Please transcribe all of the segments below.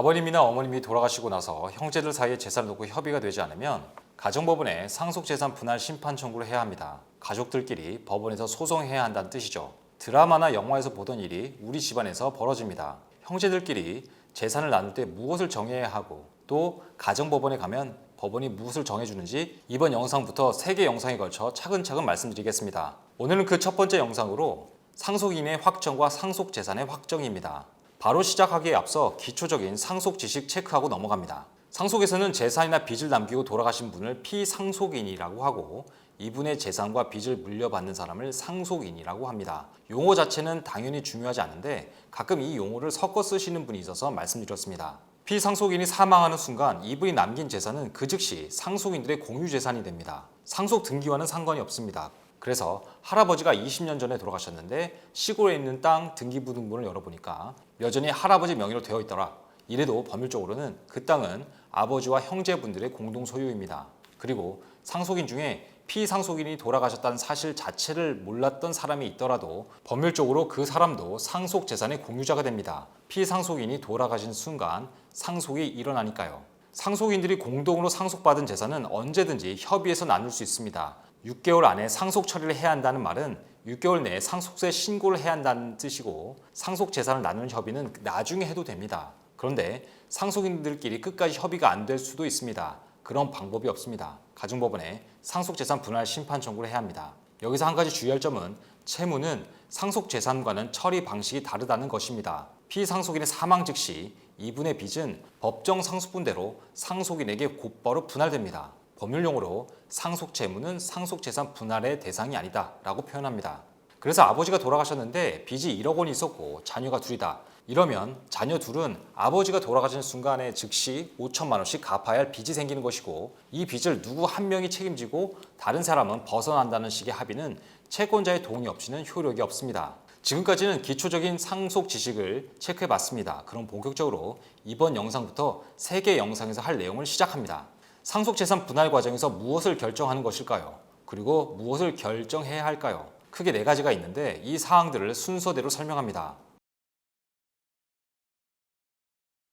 아버님이나 어머님이 돌아가시고 나서 형제들 사이에 재산을 놓고 협의가 되지 않으면 가정법원에 상속재산 분할 심판 청구를 해야 합니다. 가족들끼리 법원에서 소송해야 한다는 뜻이죠. 드라마나 영화에서 보던 일이 우리 집안에서 벌어집니다. 형제들끼리 재산을 나눌 때 무엇을 정해야 하고 또 가정법원에 가면 법원이 무엇을 정해주는지 이번 영상부터 3개 영상에 걸쳐 차근차근 말씀드리겠습니다. 오늘은 그 첫 번째 영상으로 상속인의 확정과 상속재산의 확정입니다. 바로 시작하기에 앞서 기초적인 상속 지식 체크하고 넘어갑니다. 상속에서는 재산이나 빚을 남기고 돌아가신 분을 피상속인이라고 하고 이분의 재산과 빚을 물려받는 사람을 상속인이라고 합니다. 용어 자체는 당연히 중요하지 않은데 가끔 이 용어를 섞어 쓰시는 분이 있어서 말씀드렸습니다. 피상속인이 사망하는 순간 이분이 남긴 재산은 그 즉시 상속인들의 공유 재산이 됩니다. 상속 등기와는 상관이 없습니다. 그래서 할아버지가 20년 전에 돌아가셨는데 시골에 있는 땅 등기부등본을 열어보니까 여전히 할아버지 명의로 되어 있더라. 이래도 법률적으로는 그 땅은 아버지와 형제분들의 공동 소유입니다. 그리고 상속인 중에 피상속인이 돌아가셨다는 사실 자체를 몰랐던 사람이 있더라도 법률적으로 그 사람도 상속 재산의 공유자가 됩니다. 피상속인이 돌아가신 순간 상속이 일어나니까요. 상속인들이 공동으로 상속받은 재산은 언제든지 협의해서 나눌 수 있습니다. 6개월 안에 상속 처리를 해야 한다는 말은 6개월 내에 상속세 신고를 해야 한다는 뜻이고 상속 재산을 나누는 협의는 나중에 해도 됩니다. 그런데 상속인들끼리 끝까지 협의가 안 될 수도 있습니다. 그런 방법이 없습니다. 가중법원에 상속재산 분할 심판 청구를 해야 합니다. 여기서 한 가지 주의할 점은 채무는 상속재산과는 처리 방식이 다르다는 것입니다. 피상속인의 사망 즉시 이분의 빚은 법정 상속분대로 상속인에게 곧바로 분할됩니다. 법률용어로 상속채무는 상속 재산 분할의 대상이 아니다 라고 표현합니다. 그래서 아버지가 돌아가셨는데 빚이 1억 원이 있었고 자녀가 둘이다. 이러면 자녀 둘은 아버지가 돌아가신 순간에 즉시 5천만 원씩 갚아야 할 빚이 생기는 것이고 이 빚을 누구 한 명이 책임지고 다른 사람은 벗어난다는 식의 합의는 채권자의 동의 없이는 효력이 없습니다. 지금까지는 기초적인 상속 지식을 체크해 봤습니다. 그럼 본격적으로 이번 영상부터 3개 영상에서 할 내용을 시작합니다. 상속재산 분할 과정에서 무엇을 결정하는 것일까요? 그리고 무엇을 결정해야 할까요? 크게 네 가지가 있는데 이 사항들을 순서대로 설명합니다.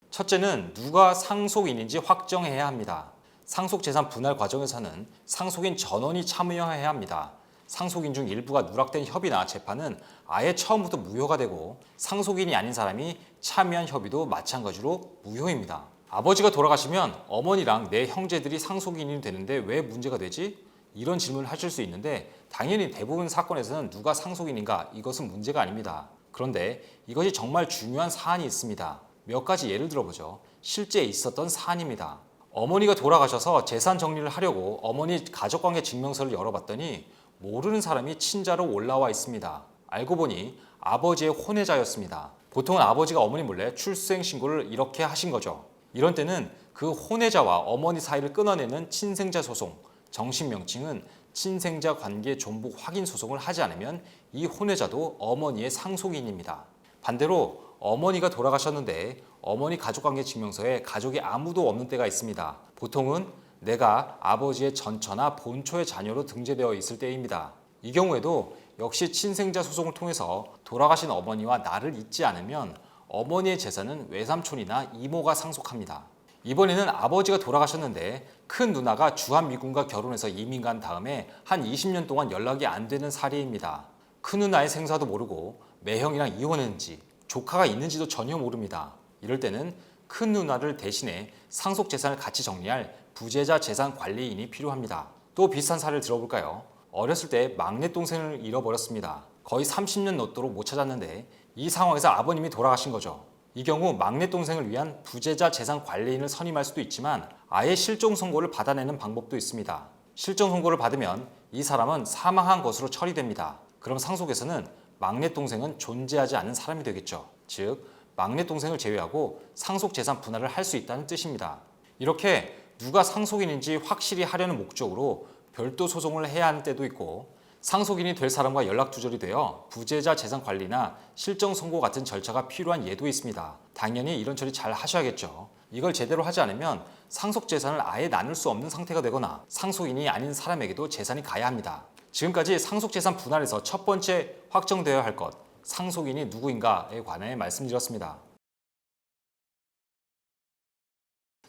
첫째는 누가 상속인인지 확정해야 합니다. 상속재산 분할 과정에서는 상속인 전원이 참여해야 합니다. 상속인 중 일부가 누락된 협의나 재판은 아예 처음부터 무효가 되고 상속인이 아닌 사람이 참여한 협의도 마찬가지로 무효입니다. 아버지가 돌아가시면 어머니랑 내 형제들이 상속인이 되는데 왜 문제가 되지? 이런 질문을 하실 수 있는데 당연히 대부분 사건에서는 누가 상속인인가 이것은 문제가 아닙니다. 그런데 이것이 정말 중요한 사안이 있습니다. 몇 가지 예를 들어보죠. 실제 있었던 사안입니다. 어머니가 돌아가셔서 재산 정리를 하려고 어머니 가족관계 증명서를 열어봤더니 모르는 사람이 친자로 올라와 있습니다. 알고 보니 아버지의 혼외자였습니다. 보통은 아버지가 어머니 몰래 출생 신고를 이렇게 하신 거죠. 이런 때는 그 혼외자와 어머니 사이를 끊어내는 친생자 소송, 정식 명칭은 친생자 관계 존복 확인 소송을 하지 않으면 이 혼외자도 어머니의 상속인입니다. 반대로 어머니가 돌아가셨는데 어머니 가족관계 증명서에 가족이 아무도 없는 때가 있습니다. 보통은 내가 아버지의 전처나 본초의 자녀로 등재되어 있을 때입니다. 이 경우에도 역시 친생자 소송을 통해서 돌아가신 어머니와 나를 잊지 않으면 어머니의 재산은 외삼촌이나 이모가 상속합니다. 이번에는 아버지가 돌아가셨는데 큰 누나가 주한미군과 결혼해서 이민 간 다음에 한 20년 동안 연락이 안 되는 사례입니다. 큰 누나의 생사도 모르고 매형이랑 이혼했는지 조카가 있는지도 전혀 모릅니다. 이럴 때는 큰 누나를 대신해 상속 재산을 같이 정리할 부재자 재산 관리인이 필요합니다. 또 비슷한 사례를 들어볼까요? 어렸을 때 막내 동생을 잃어버렸습니다. 거의 30년 넘도록 못 찾았는데 이 상황에서 아버님이 돌아가신 거죠. 이 경우 막내 동생을 위한 부재자 재산 관리인을 선임할 수도 있지만 아예 실종 선고를 받아내는 방법도 있습니다. 실종 선고를 받으면 이 사람은 사망한 것으로 처리됩니다. 그럼 상속에서는 막내 동생은 존재하지 않는 사람이 되겠죠. 즉 막내 동생을 제외하고 상속 재산 분할을 할 수 있다는 뜻입니다. 이렇게 누가 상속인인지 확실히 하려는 목적으로 별도 소송을 해야 하는 때도 있고 상속인이 될 사람과 연락 두절이 되어 부재자 재산 관리나 실정 선고 같은 절차가 필요한 예도 있습니다. 당연히 이런 처리 잘 하셔야겠죠. 이걸 제대로 하지 않으면 상속 재산을 아예 나눌 수 없는 상태가 되거나 상속인이 아닌 사람에게도 재산이 가야 합니다. 지금까지 상속 재산 분할에서 첫 번째 확정되어야 할 것, 상속인이 누구인가에 관해 말씀드렸습니다.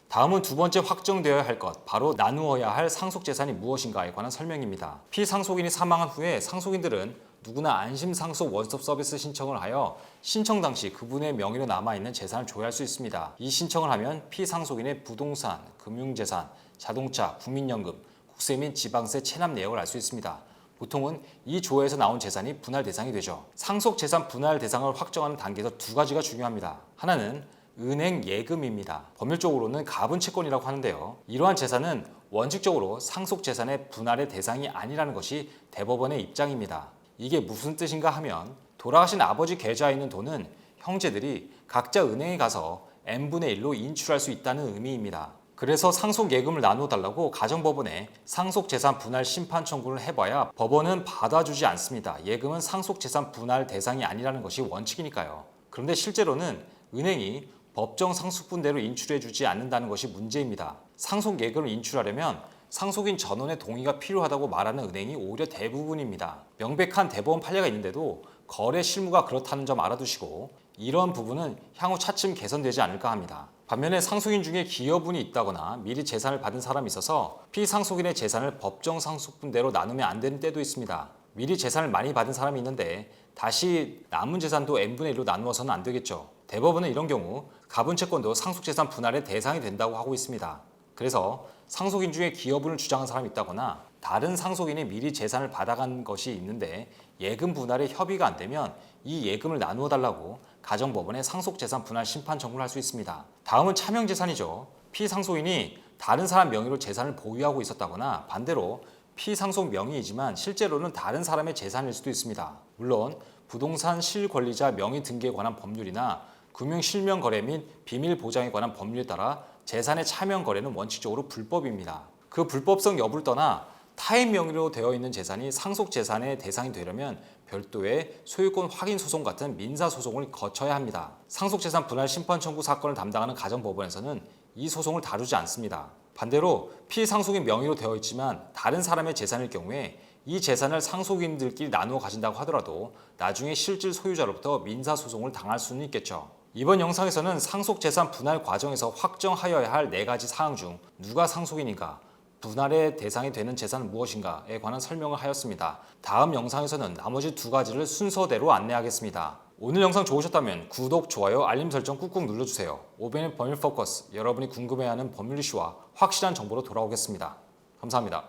다음은 두 번째 확정되어야 할 것, 바로 나누어야 할 상속재산이 무엇인가에 관한 설명입니다. 피상속인이 사망한 후에 상속인들은 누구나 안심상속 원스톱 서비스 신청을 하여 신청 당시 그분의 명의로 남아있는 재산을 조회할 수 있습니다. 이 신청을 하면 피상속인의 부동산, 금융재산, 자동차, 국민연금, 국세 및 지방세 체납 내역을 알 수 있습니다. 보통은 이 조회에서 나온 재산이 분할 대상이 되죠. 상속 재산 분할 대상을 확정하는 단계에서 두 가지가 중요합니다. 하나는 은행 예금입니다. 법률적으로는 가분 채권이라고 하는데요. 이러한 재산은 원칙적으로 상속 재산의 분할의 대상이 아니라는 것이 대법원의 입장입니다. 이게 무슨 뜻인가 하면 돌아가신 아버지 계좌에 있는 돈은 형제들이 각자 은행에 가서 n분의 1로 인출할 수 있다는 의미입니다. 그래서 상속 예금을 나누어 달라고 가정법원에 상속 재산 분할 심판 청구를 해봐야 법원은 받아주지 않습니다. 예금은 상속 재산 분할 대상이 아니라는 것이 원칙이니까요. 그런데 실제로는 은행이 법정 상속분대로 인출해주지 않는다는 것이 문제입니다. 상속 예금을 인출하려면 상속인 전원의 동의가 필요하다고 말하는 은행이 오히려 대부분입니다. 명백한 대법원 판례가 있는데도 거래 실무가 그렇다는 점 알아두시고 이런 부분은 향후 차츰 개선되지 않을까 합니다. 반면에 상속인 중에 기여분이 있다거나 미리 재산을 받은 사람이 있어서 피상속인의 재산을 법정 상속분대로 나누면 안 되는 때도 있습니다. 미리 재산을 많이 받은 사람이 있는데 다시 남은 재산도 n분의 1로 나누어서는 안 되겠죠. 대법원은 이런 경우 가분채권도 상속재산 분할의 대상이 된다고 하고 있습니다. 그래서 상속인 중에 기여분을 주장한 사람이 있다거나 다른 상속인이 미리 재산을 받아간 것이 있는데 예금 분할에 협의가 안 되면 이 예금을 나누어 달라고 가정법원에 상속재산 분할 심판 청구를 할 수 있습니다. 다음은 차명재산이죠. 피상속인이 다른 사람 명의로 재산을 보유하고 있었다거나 반대로 피상속 명의이지만 실제로는 다른 사람의 재산일 수도 있습니다. 물론 부동산 실권리자 명의 등기에 관한 법률이나 금융 실명 거래 및 비밀 보장에 관한 법률에 따라 재산의 차명 거래는 원칙적으로 불법입니다. 그 불법성 여부를 떠나 타인 명의로 되어 있는 재산이 상속 재산의 대상이 되려면 별도의 소유권 확인 소송 같은 민사 소송을 거쳐야 합니다. 상속 재산 분할 심판 청구 사건을 담당하는 가정법원에서는 이 소송을 다루지 않습니다. 반대로 피상속인 명의로 되어 있지만 다른 사람의 재산일 경우에 이 재산을 상속인들끼리 나누어 가진다고 하더라도 나중에 실질 소유자로부터 민사 소송을 당할 수는 있겠죠. 이번 영상에서는 상속 재산 분할 과정에서 확정하여야 할 네 가지 사항 중 누가 상속인인가, 분할의 대상이 되는 재산은 무엇인가에 관한 설명을 하였습니다. 다음 영상에서는 나머지 두 가지를 순서대로 안내하겠습니다. 오늘 영상 좋으셨다면 구독, 좋아요, 알림 설정 꾹꾹 눌러주세요. 오벤의 법률 포커스, 여러분이 궁금해하는 법률 이슈와 확실한 정보로 돌아오겠습니다. 감사합니다.